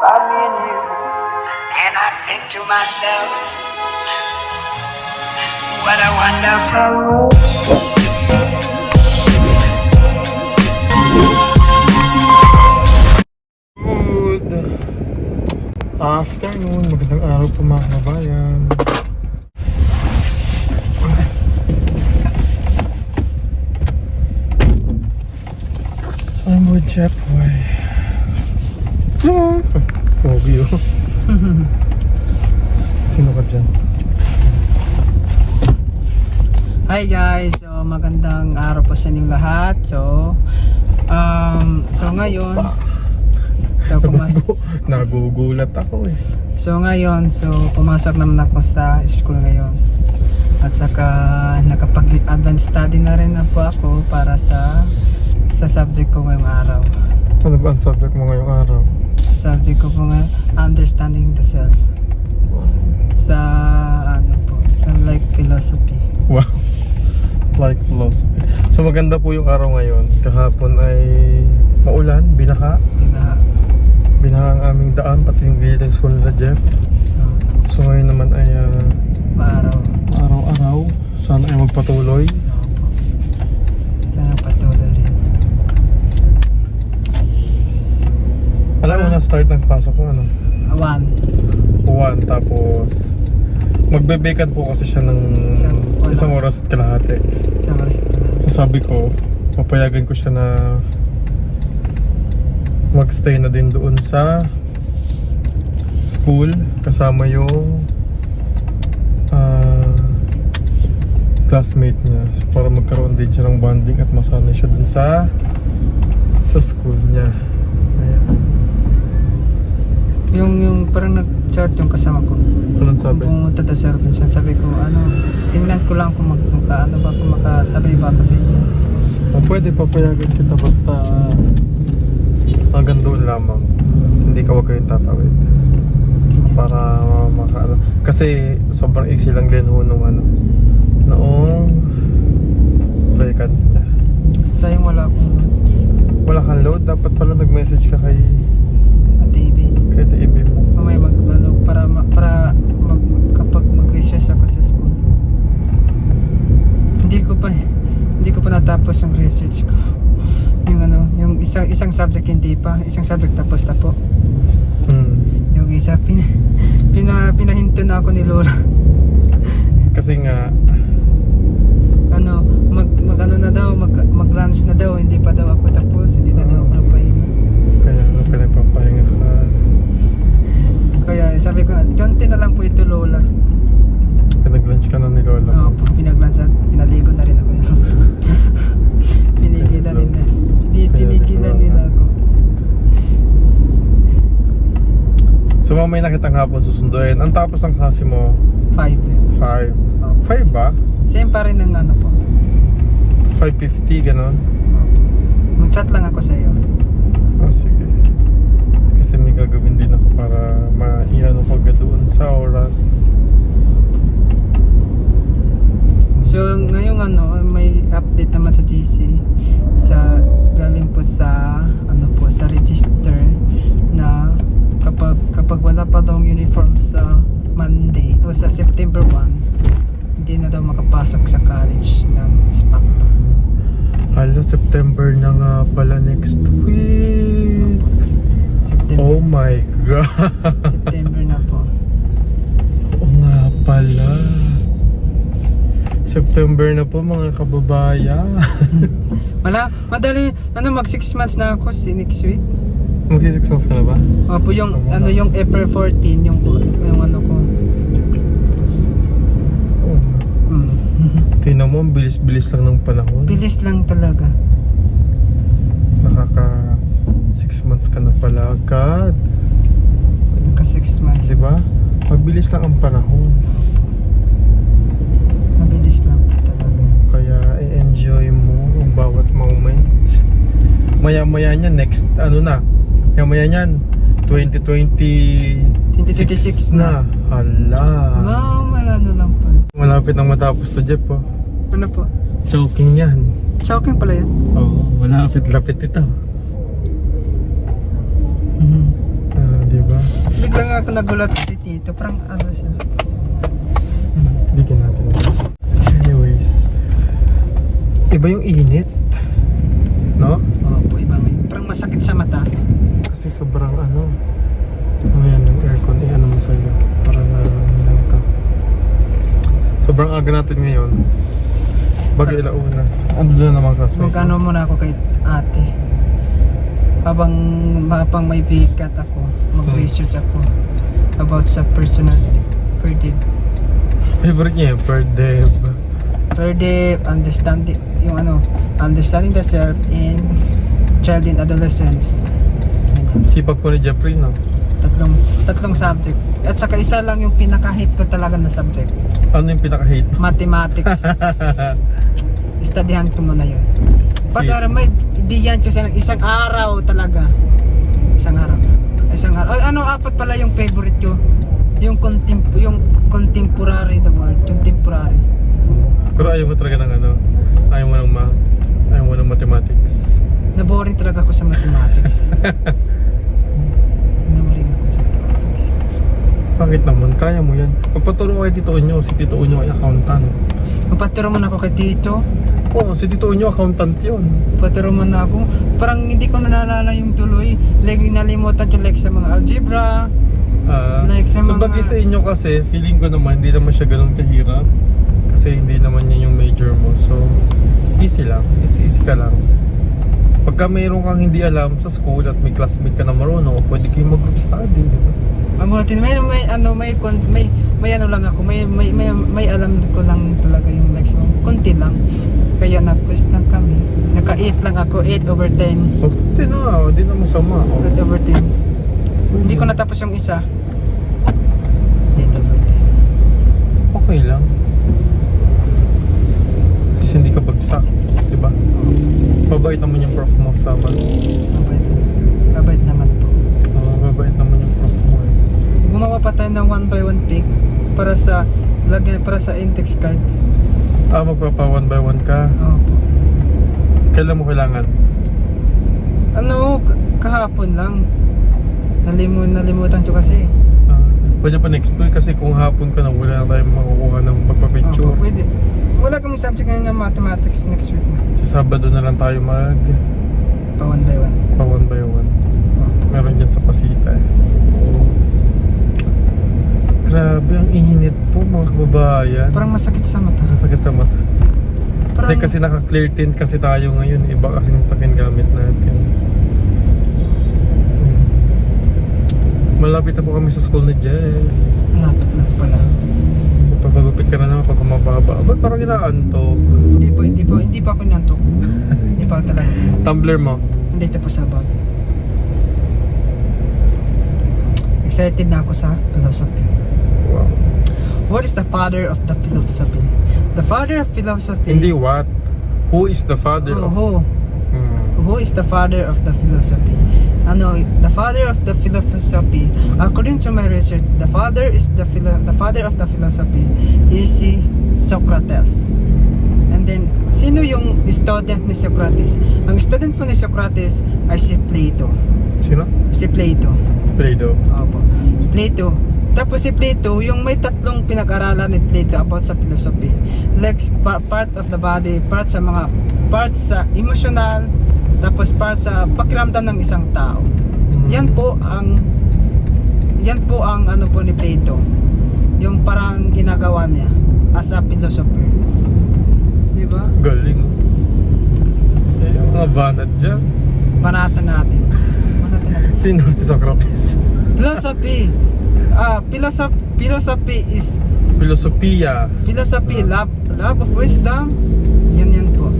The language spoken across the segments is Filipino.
about me and you. And I think to myself, what a wonderful world. Good afternoon, magandang araw po mga kabayan. I'm with Chef Boy. Ah, Pogi oh. Sino ka dyan? Hi guys, so magandang araw po sa inyong lahat. So, um, so ngayon, so, pumas Nagugu- Nagugulat ako eh. so ngayon, so pumasok naman ako sa school ngayon. At saka nakapag-advanced study na rin na po ako para sa sa subject ko ngayong araw. Ano ba ang subject mo ngayong araw? Subject ko po ngayon, understanding the self. Sa ano po, sa like philosophy. Wow. Like philosophy. So maganda po yung araw ngayon. Kahapon ay maulan, binaha. Pina, Binaha ang aming daan, pati yung gilid ng school nila Jeff. uh, So ngayon naman ay ah, maaraw. araw-araw. Sana ay magpatuloy. Sana patuloy rin. Alam mo na start ng pasok ko ano? One. One, tapos magbebekan po kasi siya ng isang oras at kalahati. Sa oras na. So sabi ko, papayagan ko siya na magstay na din doon sa school kasama yung ah, classmate niya so, para magkaroon din siya ng bonding at masanay siya dun sa sa school niya. Yung, yung parang nag-chat yung kasama ko. anong sabi? Pumunta daw sa Robinson. Sabi ko, ano, tingnan ko lang kung mag, maka, ano ba, kung makasabay ba ako sa inyo. O pwede papayagan kita basta hanggang doon lamang hindi ka wag kayong tatawid para maka ano. kasi sobrang easy lang din ho nung ano noong vacant Sayang wala akong wala kang load dapat pala nag-message ka kay para, ma- para mag, kapag mag-research ako sa school. Hindi ko pa, hindi ko pa natapos yung research ko. Yung ano, yung isang isang subject hindi pa, isang subject tapos na po. hmm. Yung isa pin, pina, pinahinto na ako ni Lola. kasi nga ano, mag, mag ano na daw, mag, mag lunch na daw, hindi pa daw ako tapos, hindi na daw ako nagpahinga. kaya nga pinagpapahinga ka Kaya sabi ko, konti na lang po ito Lola. pinag-lunch ka na ni Lola Oo po, pinag-lunch at pinaligo na rin ako. Pinigilan nila. Hindi, pinigilan nila ako. so mamaya na kitang hapon susunduin ang tapos ng klase mo Five. 5 Opo. 5 ba? Same pa rin ng ano po. 5.50 ganon Opo. Mag-chat lang ako sa iyo. Oh, sige. Gagawin din ako para maiano ko doon sa oras. So ngayong ano, may update naman sa GC sa galing po sa ano po sa register na kapag kapag wala pa daw uniform sa Monday o sa September 1 hindi na daw makapasok sa college ng SPAC. Hala, September na nga pala next week. September, Oh my God. September na po. Oo nga pala. September na po mga kababayan. Wala, madali, ano mag 6 months na ako si next week. Mag-6 months ka na ba? Opo, yung Tama ano na. yung April 14 yung yung ano ko. Nga. Mm. Tingnan mo, bilis-bilis lang ng panahon. Bilis lang talaga. Nakaka 6 months ka na pala agad. Magka 6 months. Di ba? Mabilis lang ang panahon. Mabilis lang po talaga. Kaya i-enjoy mo ang bawat moment. Maya-maya niyan, next, ano na, maya-maya niyan, 2020 2026 na. Hala. Wow, malano lang po. Malapit nang matapos to, Jeff, oh. Ano po? Choking yan. Chowking pala yan? Oo, malapit-lapit ito. Ako nagulat kay Tito. Parang ano siya. Hmm, Bigyan natin. Anyways. Iba yung init. No? Opo, iba may. Parang masakit sa mata. Kasi sobrang ano. Ano yan, yung aircon, i-ano mo sa'yo. Para na lang ka. Sobrang aga natin ngayon. Bago ilauna. Ano na naman sa Magkano muna ako kay ate. Habang, habang may VCAT ako, mag-research ako about sa personal per day. Favorite niya per dev. Per day, understanding, yung ano, understanding the self in child and adolescence. Sipag po ni Jeffrey, no? Tatlong, tatlong subject. At saka isa lang yung pinaka-hate ko talaga na subject. Ano yung pinaka-hate? Mathematics. Studyhan ko muna yun. Pag Yeah. may bigyan ko siya ng isang araw talaga. Isang araw. Isang araw. Ay, ano, apat pala yung favorite ko. Yung, contemp yung contemporary the word. Contemporary. Pero ayaw mo talaga ng ano? Ayaw mo ng ma... Ayaw mo ng mathematics. Naboring talaga ako sa mathematics. Naboring ako sa mathematics. Bakit naman? Kaya mo yan. Magpaturo ko kay Tito Unyo. Si Tito Unyo ay accountant. Mapaturo mo na ako kay Tito. Oo, si Tito Unyo accountant yun. Paturo mo na ako. Parang hindi ko na naalala yung tuloy. Like, nalimutan yung like sa mga algebra. Ah, Like sa so mga- bagay sa inyo kasi, feeling ko naman, hindi naman siya ganun kahirap. Kasi hindi naman yun yung major mo. So, easy lang. Easy, easy ka lang. Pagka mayroon kang hindi alam sa school at may classmate ka na marunong, pwede kayo mag-group study, di ba? Mabuti may may ano may may may ano lang ako may may may, may alam ko lang talaga yung like so, konti lang kaya nag-quiz lang kami naka 8 lang ako 8 over 10 Huwag hindi na, hindi na masama. Oh. 8 over 10 hindi ko natapos yung isa 8 over Okay lang. At least hindi ka bagsak, di ba? Mabait naman yung prof mo sa. 10 mabait mabait naman po Oo, mabait naman yung prof mo eh. Gumawa pa tayo ng 1 by 1 pick para sa lagyan para sa index card Ah, magpapa one by one ka. Opo. Kailan mo kailangan? ano kahapon lang Nalimu, nalimutan ko kasi Ah, pwede pa next week kasi kung hapon ka na wala tayong makukuha ng magpa-picture. Opo, pwede wala kami subject ngayon ng mathematics next week na Sa Sabado na lang tayo mag pa 1 by 1 pa one by one. Opo. Meron dyan sa Pasita eh. Grabe, ang init po mga kababayan. Parang masakit sa mata. Masakit sa mata. Parang, Hindi kasi naka-clear tint kasi tayo ngayon. Iba kasi yung sakin gamit natin. Malapit na po kami sa school ni Jeff. malapit lang pala. Pagpagupit ka na naman pag kumababa. Ba't parang inaantok? Hindi po, hindi po, hindi pa ako nantok. hindi pa talaga. Tumblr mo? Hindi pa sa bag. Excited na ako sa philosophy. What is the father of the philosophy? The father of philosophy. Hindi what? Who is the father Oh, of... who? Hmm. Who is the father of the philosophy? Ano, the father of the philosophy, according to my research, the father is the philo- the father of the philosophy is si Socrates. And then, sino yung student ni Socrates? Ang student po ni Socrates ay si Plato. Sino? Si Plato. Play-Doh. Opo. Plato. Tapos si Plato, yung may tatlong pinag-aralan ni Plato about sa philosophy. Like pa- part of the body, part sa mga part sa emotional, tapos part sa pakiramdam ng isang tao. Hmm. Yan po ang yan po ang ano po ni Plato. Yung parang ginagawa niya as a philosopher. Di ba? Galing. oh. Mga banat dyan. Banatan natin. Banatan natin. Sino si Socrates? Philosophy. Ah, philosophy philosophy is Filosofiya. Philosophy, love, love of wisdom. Yan yan po.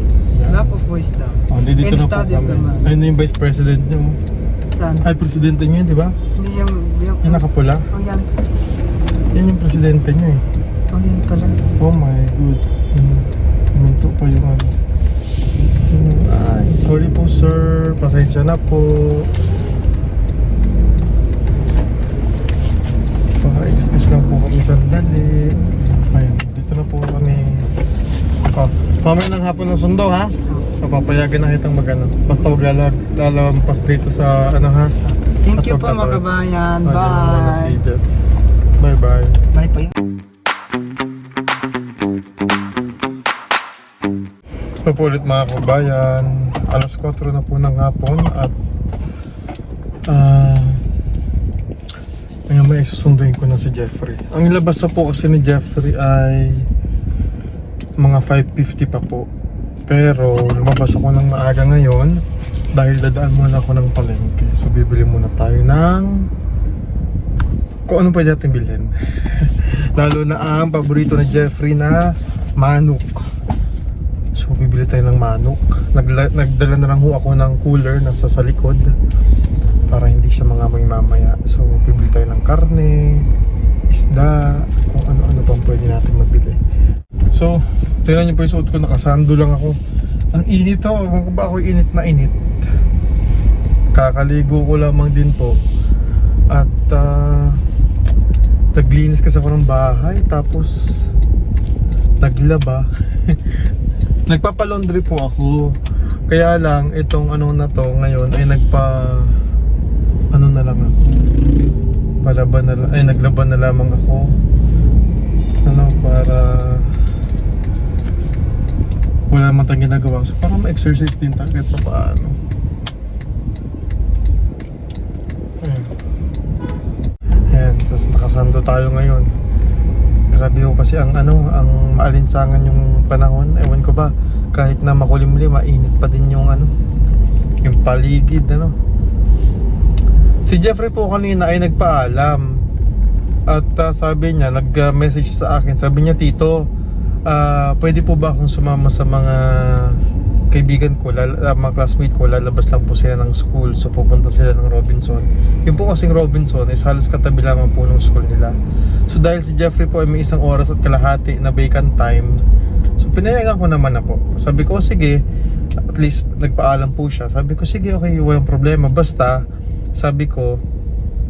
Love of wisdom. Oh, di dito And na po study of kami. the man. Ayun na yung vice president niyo. Saan? Ay, presidente niyo, di ba? Hindi yung, yung, Yung nakapula. oh yan. Yan yung presidente niyo eh. Oh yan pala. Oh my good. Hmm. Minto pa yung ano. Yun, Ay, sorry po sir. Pasensya na po. Pa-excuse lang po kami sandali. Ayun, dito na po kami. Oh, mamaya ng hapon ng sundo ha. So, papayagan na kitang magano. Basta huwag lalag, lalampas dito sa ano ha. Thank you po mga kabayan. Bye. Jeff. Bye-bye. Bye po. So po ulit mga kabayan, alas 4 na po ng hapon at ah may susunduin ko na si Jeffrey. Ang labas pa po kasi ni Jeffrey ay mga 5.50 pa po. Pero lumabas ako ng maaga ngayon dahil dadaan muna ako ng palengke. So bibili muna tayo ng kung ano pwede natin bilhin. Lalo na ang paborito ni Jeffrey na manok. So, bibili tayo ng manok. Nagla- nagdala na lang ho ako ng cooler nasa sa likod para hindi siya mangamoy mamaya. So, bibili tayo ng karne, isda, kung ano-ano pang pwede natin magbili. So, tingnan niyo po yung suot ko, nakasando lang ako. Ang init to, ewan ko ba ako init na init. Kakaligo ko lamang din po. At, ah, naglinis kasi ako ng bahay, tapos, naglaba. Nagpapalaundry po ako. Kaya lang, itong ano na to ngayon ay nagpa... Ano na lang ako. Palaban na ay naglaban na lamang ako. Ano, para... Wala naman tayong ginagawa. So, para ma-exercise din tayo kahit pa paano. Ayan, tapos nakasando tayo ngayon. Grabe ko kasi ang ano, ang maalinsangan yung panahon. Ewan ko ba, kahit na makulimlim, mainit pa din yung ano, yung paligid, ano. Si Jeffrey po kanina ay nagpaalam. At ah, sabi niya, nag-message sa akin. Sabi niya, Tito, ah, pwede po ba akong sumama sa mga kaibigan ko, lal- ah, mga classmate ko, lalabas lang po sila ng school. So pupunta sila ng Robinson. Yung po kasing Robinson is halos katabi lamang po ng school nila. So dahil si Jeffrey po ay may isang oras at kalahati na vacant time, so pinayagan ko naman na po. Sabi ko, sige, at least nagpaalam po siya. Sabi ko, sige, okay, walang problema. Basta, sabi ko,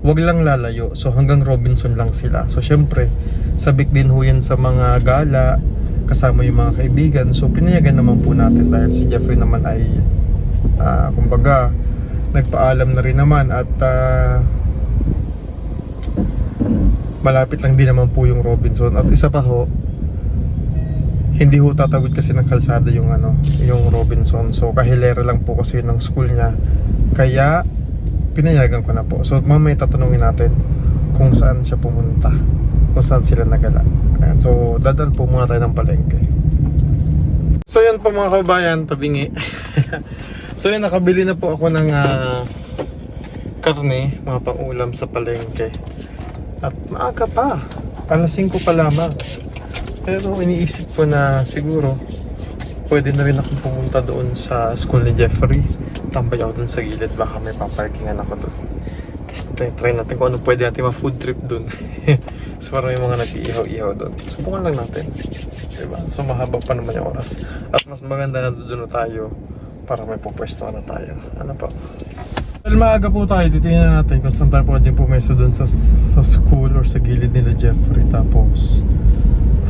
wag lang lalayo. So hanggang Robinson lang sila. So syempre, sabik din ho yan sa mga gala, kasama yung mga kaibigan. So pinayagan naman po natin dahil si Jeffrey naman ay, ah, kumbaga, nagpaalam na rin naman at ah, malapit lang din naman po yung Robinson at isa pa ho hindi ho tatawid kasi ng kalsada yung ano yung Robinson so kahilera lang po kasi ng school niya kaya pinayagan ko na po so mamaya tatanungin natin kung saan siya pumunta kung saan sila nagala Ayan, so dadan po muna tayo ng palengke so yun po mga kabayan tabingi so yun nakabili na po ako ng ah, karne mga pang-ulam sa palengke at maaga pa. Alas 5 pa lamang. Pero iniisip ko na siguro pwede na rin akong pumunta doon sa school ni Jeffrey. Tambay ako doon sa gilid. Baka may paparkingan ako doon. Tapos try, natin kung ano pwede natin ma-food trip doon. so parang may mga nag-iihaw-ihaw doon. Subukan lang natin. Diba? So mahaba pa naman yung oras. At mas maganda na doon tayo para may pupwesto na tayo. Ano pa? Dahil maaga po tayo, titingnan natin kung saan tayo pwedeng pumesto doon sa, sa school or sa gilid nila Jeffrey. Tapos,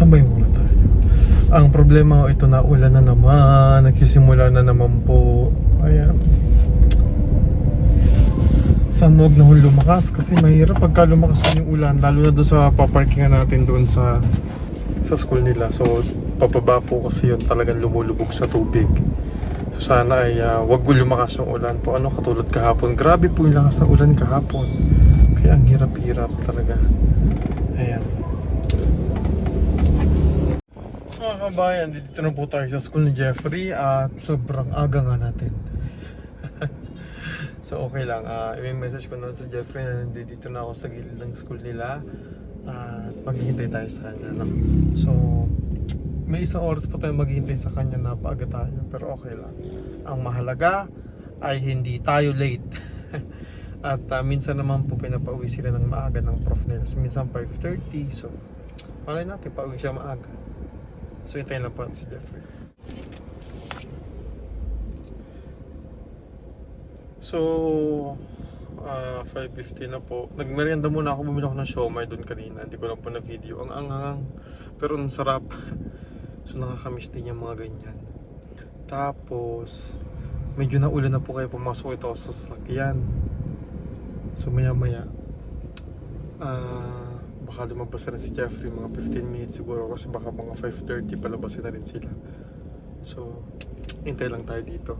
tambay tayo. Ang problema ko ito na ulan na naman, nagsisimula na naman po. Ayan. Sana huwag na lumakas kasi mahirap pagka lumakas yung ulan. Lalo na doon sa paparkingan natin doon sa sa school nila. So, papaba po kasi yun talagang lumulubog sa tubig. So sana ay uh, wag ko lumakas yung ulan po. Ano katulad kahapon. Grabe po yung lakas ng ulan kahapon. Kaya ang hirap-hirap talaga. Ayan. So mga kabayan, dito na po tayo sa school ni Jeffrey at sobrang aga nga natin. so okay lang, uh, i-message ko na sa Jeffrey na dito na ako sa gilid ng school nila at maghihintay tayo sa kanya. No? So, may isang oras pa tayo maghihintay sa kanya na paaga tayo pero okay lang ang mahalaga ay hindi tayo late at ah, minsan naman po pinapauwi sila ng maaga ng prof nila so, minsan 5.30 so malay natin pauwi siya maaga so hintayin lang po si Jeffrey so ah 5.50 na po. Nagmerienda muna ako. Bumili ako ng siomay doon kanina. Hindi ko lang po na video ang angang pero ang sarap. So nakakamiss din yung mga ganyan. Tapos, medyo naulan na po kayo. Pumasok ito sa sasakyan. So maya maya, ah, baka lumabas rin si Jeffrey mga 15 minutes siguro kasi baka mga 5.30 palabasin na rin sila. So, hintay lang tayo dito.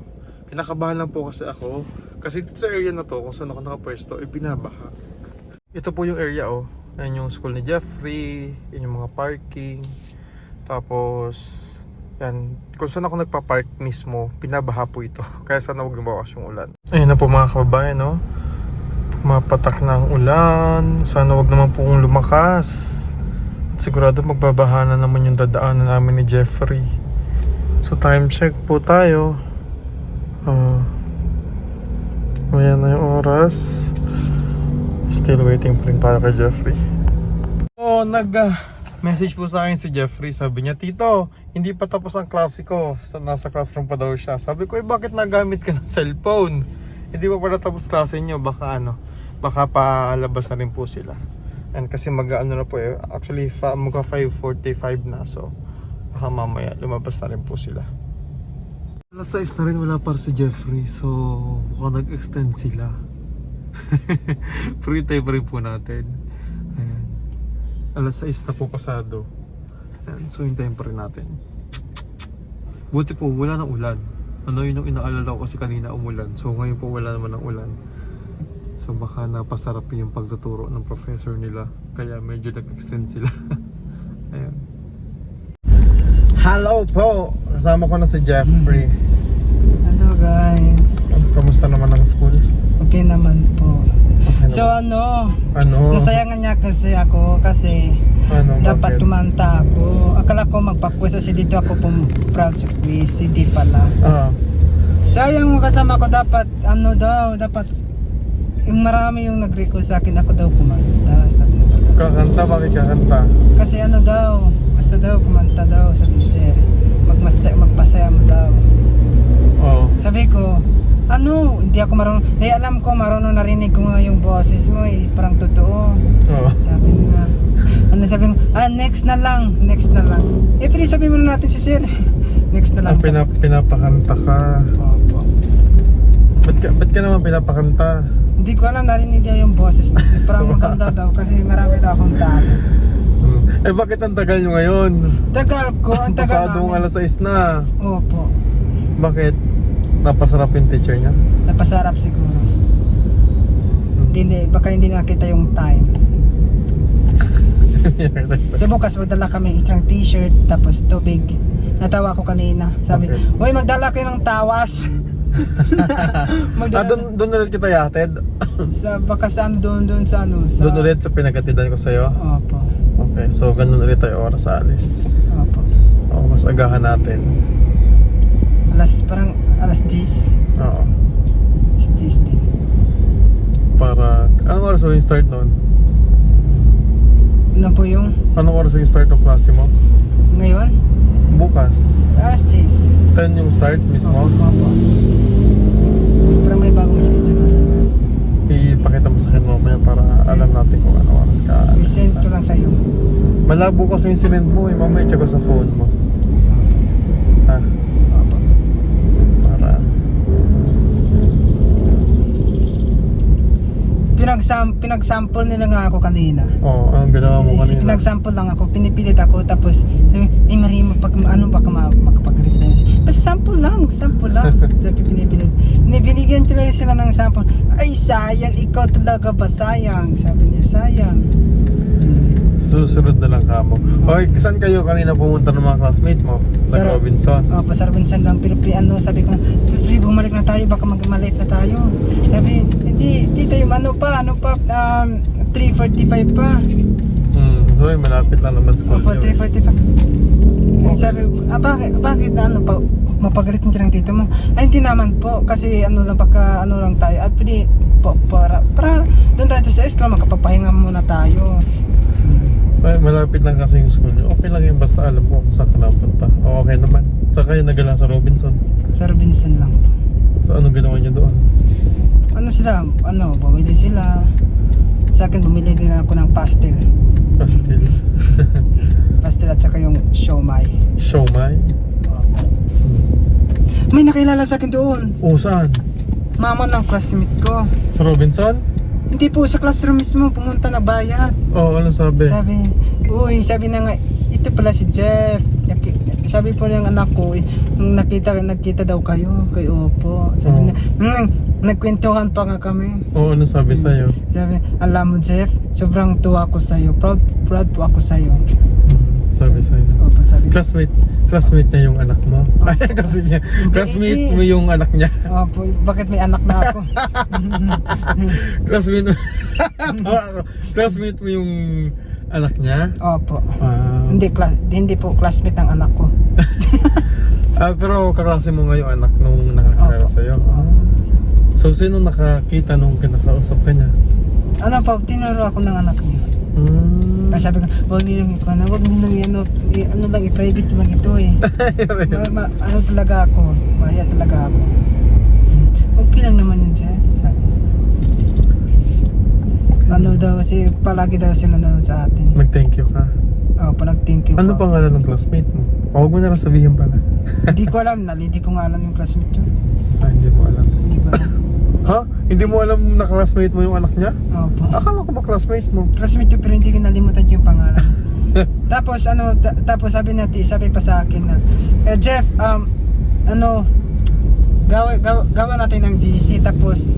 Kinakabahan lang po kasi ako. Kasi dito sa area na to, kung saan ako nakapwesto, eh binabaha. Ito po yung area oh. Yan yung school ni Jeffrey, yan yung mga parking. Tapos, yan. Kung saan ako nagpa-park mismo, binabaha po ito. Kaya sana huwag lumakas yung ulan. Ayun na po mga kababayan, no? Pumapatak na ang ulan. Sana huwag naman po kung lumakas. Sigurado magbabaha na naman yung dadaanan namin ni Jeffrey. So time check po tayo. Uh, ayan na yung oras. Still waiting pa rin para kay Jeffrey. Oh, nag ah, message po sa akin si Jeffrey. Sabi niya, Tito, hindi pa tapos ang klase ko. Sa, nasa classroom pa daw siya. Sabi ko, eh bakit nagamit ka ng cellphone? Hindi pa pala tapos klase niyo. Baka ano, baka palabas na rin po sila. And kasi mag ano na po eh. Actually, fa, magka 5.45 na. So, baka mamaya lumabas na rin po sila. Alas 6 na rin wala para si Jeffrey. So, baka nag-extend sila. Hintay pa rin po natin. Ayan. Alas 6 na po pasado. Ayan. So, hintayin pa rin natin. Buti po, wala ng ulan. Ano yun yung inaalala ko kasi kanina umulan. So, ngayon po wala naman ng ulan. So, baka napasarap yung pagtuturo ng professor nila. Kaya medyo nag-extend sila. Ayan. Hello po! Kasama ko na si Jeffrey. Hello guys. Kamusta naman ang school? Okay naman po. Okay So naman. ano, ano? nasayangan niya kasi ako kasi Ano? dapat bakit? kumanta ako. Akala ko magpa-quiz kasi dito ako pum proud sa quiz, hindi pala. Ah. Sayang mo kasama ko dapat ano daw, dapat yung marami yung nag-request sa akin ako daw kumanta. Sabi ni pala. Kakanta? Bakit kakanta? Kasi ano daw, basta daw kumanta daw sabi ni sir. Magmasaya, magpasaya mo daw. Oo. Sabi ko, ano, hindi ako marunong. Eh, alam ko, marunong narinig ko nga yung boses mo eh. Parang totoo. Oo. Sabi nila, ano sabi mo, ah, next na lang, next na lang. Eh, pwede sabi mo na natin si sir. next na Ah, lang. pinap pinapakanta ka. Opo. Ba't ka, ba't ka naman pinapakanta? Hindi ko alam, narinig niya yung boses. Parang maganda daw kasi marami daw akong talo. Hmm. Eh bakit ang tagal nyo ngayon? Tagal ko, ang tagal Pasadong namin. alas 6 na. Opo. Bakit? Napasarap yung teacher niya? Napasarap siguro. Hmm. Hindi, baka hindi nakita yung time. So bukas magdala kami isang t-shirt tapos tubig. Natawa ko kanina. Sabi, Okay. "Hoy, magdala kayo ng tawas." ah, magdala. doon doon ulit kita yated? sa baka sa ano doon doon sa ano sa Doon ulit sa pinagatidan ko sa'yo? Opo. Okay, so ganun ulit tayo oras sa alis. Opo. Oo, mas agahan natin. Alas parang alas 10. Oo. Alas 10 din. Para, anong oras mo yung start noon? Ano po yung Anong oras yung start ng klase mo? ngayon? Bukas. Alas 10. 10 yung start mismo? Opo. Opo. Parang may bagong schedule na. Ipakita mo sa akin mamaya para alam natin kung anong oras ka. I-send ko lang sa'yo. Malabo kasi yung sinend mo eh. Mamaya check ko sa phone mo. Ha? Opo. Para Pinagsam pinagsample nila nga ako kanina. Oo, oh, anong ginawa mo Eh, kanina? Pinag-sample lang ako, pinipilit ako, tapos, eh Maria, pag, ano baka ma, makapagalitan tayo. Basta sample lang, sample lang. sabi, pinipilit. Binigyan ko lang sila ng sample. Ay, sayang, ikaw talaga ba sayang? Sabi niya, sayang. Susunod na lang kamo. Okay, saan kayo kanina pumunta ng mga classmate mo? Sa Sa- Robinson. Oh, pa Robinson lang, pero pi- ano, sabi ko, Pri, bumalik na tayo, baka mag-malate na tayo. Sabi, hindi, tita, yung ano pa, ano pa, um, 3.45 pa. Hmm, so yun, malapit lang naman school Opo, niyo. 3.45. Eh, Sabi ko, ah, bakit, bakit na ano pa, mapagalitan siya ng tito mo? Ay, hindi naman po, kasi ano lang, baka ano lang tayo. At pwede, po, para, para, doon tayo sa school, makapapahinga muna tayo. Ay, malapit lang kasi yung school niyo. Okay lang yung basta alam mo kung saan ka napunta. O, okay naman. Saan kayo nagala sa Robinson? Sa Robinson lang. Sa anong ginawa niyo doon? Ano sila, ano, bumili sila. Sa akin, bumili din ako ng pastel. Pastil. Pastel at saka yung siomay. Siomay? Opo. May nakilala sa akin doon. O, saan? Mama ng classmate ko. Sa Robinson? Hindi po sa classroom mismo, pumunta na bayad. Oo, ano sabi? Sabi, uy, sabi na nga, ito pala si Jeff. Sabi po ng anak ko, nakita, nakita daw kayo, kay Opo. Sabi Oo. na, mm, nagkwentuhan pa nga kami. Oo, ano sabi sa'yo? Sabi, alam mo Jeff, sobrang tuwa ko sa'yo. Proud, proud po ako sa'yo. Hmm, Sabi sa'yo. Opo, sabi. Classmate, classmate niya yung anak mo. Ay, kasi niya, classmate mo yung anak niya. Opo, bakit may anak na ako? classmate mo. classmate mo yung anak niya. Opo. Ah, Hindi, kla- hindi po classmate ng anak ko. ah, pero kaklase mo nga yung anak nung nakakilala Opo. sa'yo. Ah. So, sino nakakita nung kinakausap ka niya? Ano po, tinuro ako ng anak niya. Mm. Kasi sabi ko, huwag nilang ikaw na, huwag nilang ano, i- ano lang, i-private lang ito eh. ma, ma, ano talaga ako, maya talaga ako. Okay lang naman yun, Jeff, sabi niya. Ano daw, si, palagi daw sila nanonood sa atin. Mag-thank you ka. Oh, parang thank you Ano po. pangalan ng classmate mo? Huwag mo na lang sabihin pala. Hindi ko alam, nal, hindi ko nga alam yung classmate yun. Ah, hindi mo alam. Hindi ko alam. Ha? Hindi mo alam na classmate mo yung anak niya? Opo. Akala ko ba classmate mo? Classmate yun, pero hindi ko nalimutan yung pangalan. tapos ano, ta- tapos sabi natin, sabi pa sa akin na, eh, Jeff, um, ano, gawa, gawa, gawa natin ng GC tapos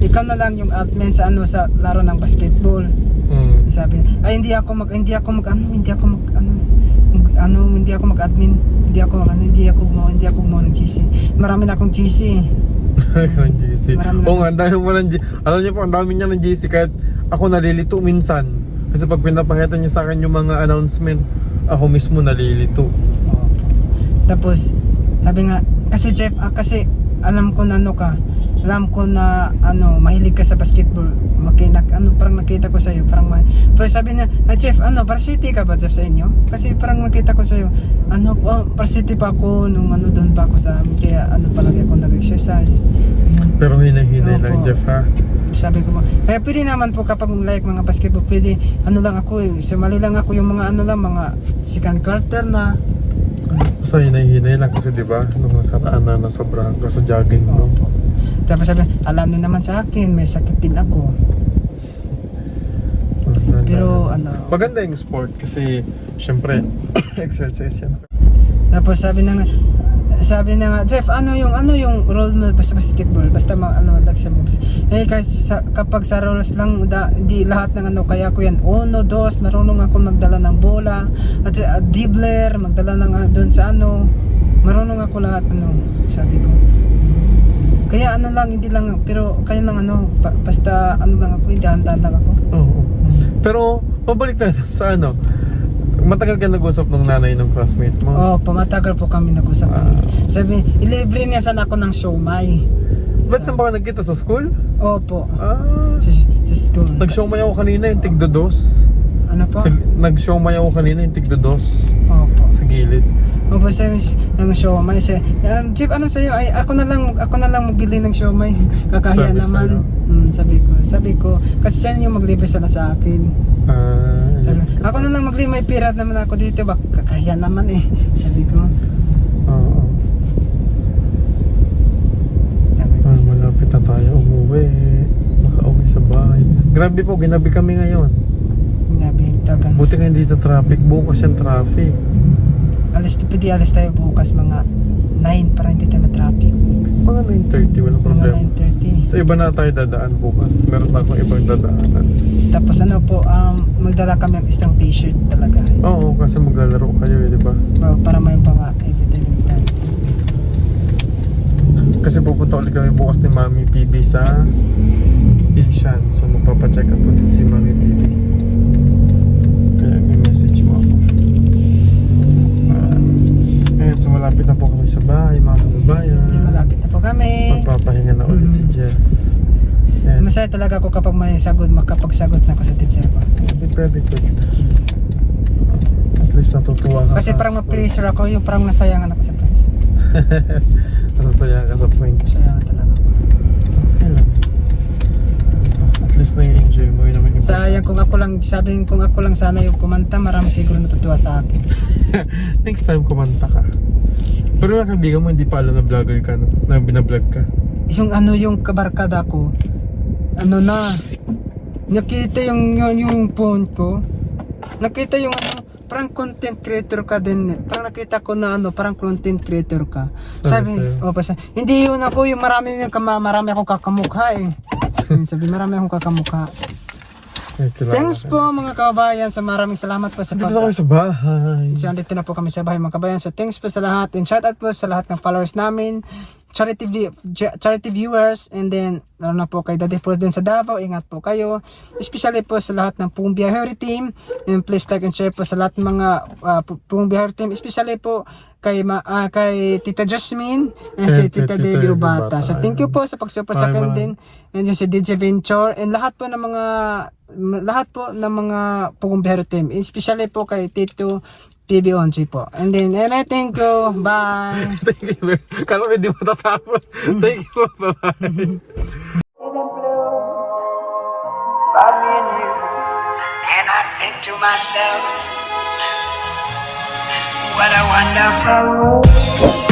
ikaw na lang yung admin sa ano sa laro ng basketball. Hmm. Sabi, ay hindi ako mag hindi ako mag ano, hindi ako mag ano, mag, ano hindi ako mag-admin, hindi ako ano, hindi ako gumawa, hindi ako gumawa ng GC. Marami na akong GC. Ikaw ng GC. Marami Oo nga, ang dami mo ng G- Alam niyo po, ang dami niya ng GC kahit ako nalilito minsan. Kasi pag pinapakita niya sa akin yung mga announcement, ako mismo nalilito. Opo. Tapos, sabi nga, kasi Jeff, ah, kasi alam ko na ano ka, alam ko na ano, mahilig ka sa basketball. Makinak, ano, parang nakita ko sa'yo, parang ma- Pero sabi niya, ah, Jeff, ano, varsity ka ba, Jeff, sa inyo? Kasi parang nakita ko sa'yo, ano, oh, varsity pa ako, nung ano, doon pa ako sa amin, kaya ano, palagi ako nag-exercise. Pero hinay-hinay lang. Jeff, ha? sabi ko, kaya pwede naman po kapag like mga basketball, pwede, ano lang ako eh, sumali lang ako yung mga ano lang, mga second quarter na, Basta hinay-hinay lang kasi, di ba? Nung nakaraan na nasobrahan ka sa jogging mo. Opo. Tapos sabi, alam niyo naman sa akin, may sakit din ako. Ah, Pero ano, Maganda yung sport kasi, syempre, exercise yan. tapos sabi na nga, sabi na nga, Jeff, ano yung ano yung role mo basta basketball? Basta ma, ano lang siya mo. Eh kasi sa, kapag sa roles lang, da, hindi lahat ng ano, kaya ko yan, uno, dos, marunong ako magdala ng bola, at uh, dribbler, magdala ng uh, doon sa ano, marunong ako lahat, ano, sabi ko. Kaya ano lang, hindi lang, pero kaya lang ano, ba- basta ano lang ako, hindi handa lang ako. Oo. Pero, pabalik tayo sa ano, matagal ka nag-usap ng nanay ng classmate mo. Oh, pamatagal po kami nag-usap Ah. Sabi, ilibre niya sana ako ng siomay. Ba't saan ba ka nagkita sa school? Opo. Ah, Sa, sa school. nag-showmay ako kanina yung tigdodos. ano po? Sa, nag-showmay ako kanina yung tigdodos Opo. sa gilid. Sabi ng siomay. Sabi, um, Jeff, ano sa'yo? Ay, ako na lang, ako na lang magbili ng siomay. Kakahiya Sabi naman. sa'yo? Hmm, sabi ko, sabi ko, kasi siya yung maglibre sana sa akin. Ah, Sabi, yun. ako na lang maglibre, may pira naman ako dito. Bak, kakahiya naman eh. Sabi ko. Oo. Ko, Ah, malapit na tayo umuwi. Makauwi sa bahay. Grabe po, ginabi kami ngayon. nabintagan. Buti nga hindi na traffic. Bukas yung traffic. Alis, pwede alis tayo bukas mga 9 para hindi tayo matraffic. Mga 9.30, walang Mga problema. 9.30. Sa iba na tayo dadaan bukas. Meron na akong ibang dadaanan. Tapos ano po, um, magdala kami ng isang t-shirt talaga. Oo, kasi maglalaro kayo eh, di ba? Pa- Para may mga everyday time. Kasi pupunta ulit kami bukas ni Mami PB sa Asian. So magpapacheck up ulit si Mami PB. So malapit na po kami sa bahay, mga kababayan. Malapit na po kami. Magpapahinga na ulit si Mhm. Jeff. And Masaya talaga ako kapag may sagot, makapagsagot na ako sa teacher ko. hindi very good. At least natutuwa ka Kasi sa parang school. ma-pleasure ako, yung parang nasayangan ako sa friends. Nasasaya ka sa points. Nasayangan talaga ako. At least na-enjoy mo yun naman yung Sayang kung ako lang, sabihin kung ako lang sana yung kumanta, marami siguro natutuwa sa akin. Next time kumanta ka. Pero yung kaibigan mo hindi pa alam na vlogger ka, no? na binablog ka. Yung ano yung kabarkada ko, ano na, nakita yung, yung, yung phone ko. Nakita yung ano, parang content creator ka din. Parang nakita ko na ano, parang content creator ka. Sabi Sabi, oh, basta, hindi yun ako yung marami yung kama, marami akong kakamukha eh. Sabi, marami akong kakamukha. Kilala Thanks po mga kabayan sa maraming salamat po sa Dito na kami sa bahay. So, andito na po kami sa bahay mga kabayan. So, thanks po sa lahat. And shout out po sa lahat ng followers namin. Charity, charity viewers. And then, lalo na po kay Daddy Prudence sa Davao. Ingat po kayo. Especially po sa lahat ng Pung Biyahero team. And please like and share po sa lahat ng mga uh, Pung Biyahero team. Especially po kay ma- ah, kay Tita Jasmine and si Kay Tita Tita Ubata. So, thank you po sa pag-support sa akin din. And si DJ Venture. And lahat po ng mga lahat po ng mga Pugumbero team, especially po kay Tito PB11 po. And then, and I thank you. Bye! Thank you. Kala ko hindi matatapos. Thank you. Bye-bye. And I think to myself, what a wonderful world.